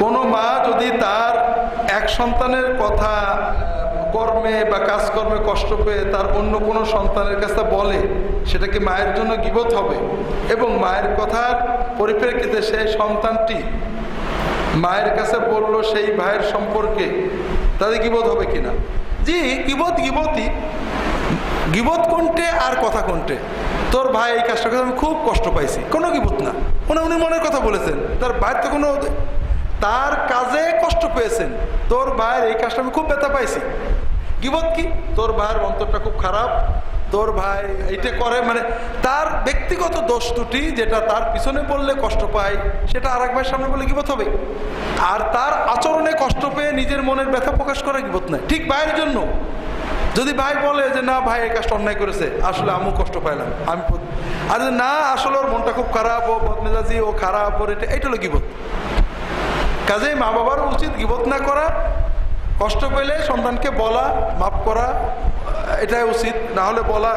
কোনো মা যদি তার এক সন্তানের কথা কর্মে বা কাজকর্মে কষ্ট পেয়ে তার অন্য কোনো সন্তানের কাছে বলে, সেটা কি মায়ের জন্য গিবত হবে? এবং মায়ের কথার পরিপ্রেক্ষিতে সেই সন্তানটি মায়ের কাছে বলল সেই ভাইয়ের সম্পর্কে তাদের গিবত হবে কিনা? জি, গিবত, গিবতই। গিবত কোনটে আর কথা কোনটে? তোর ভাই এই কাজটা আমি খুব কষ্ট পাইছি। কোনো গিবত না। উনি উনি মনের কথা বলেছেন। তার ভাইয়ের তো কোনো তার কাজে কষ্ট পেয়েছেন। তোর ভাইয়ের এই কাজটা আমি খুব ব্যথা পাইছি। গিবত কি? তোর ভাইয়ের অন্তরটা খুব খারাপ। তোর ভাই এইটা করে মানে তার ব্যক্তিগত দোষ দুটি যেটা তার পিছনে বললে কষ্ট পায়, সেটা আর এক ভাইয়ের সামনে বলে গিবত হবে। আর তার আচরণে কষ্ট পেয়ে নিজের মনের ব্যথা প্রকাশ করা গিবত নয়। ঠিক ভাইয়ের জন্য। যদি ভাই বলে যে, না, ভাই, এই কাজটা অন্যায় করেছে, আসলে আমিও কষ্ট পাইলাম। আমি আর না, আসলে ওর মনটা খুব খারাপ, ও বদমেজাজি, ও খারাপ, ওর এটা এটা হলো গিবত। কাজেই মা বাবার উচিত গিবত না করা, কষ্ট পেলে সন্তানকে বলা, মাফ করা, এটাই উচিত। না হলে বলা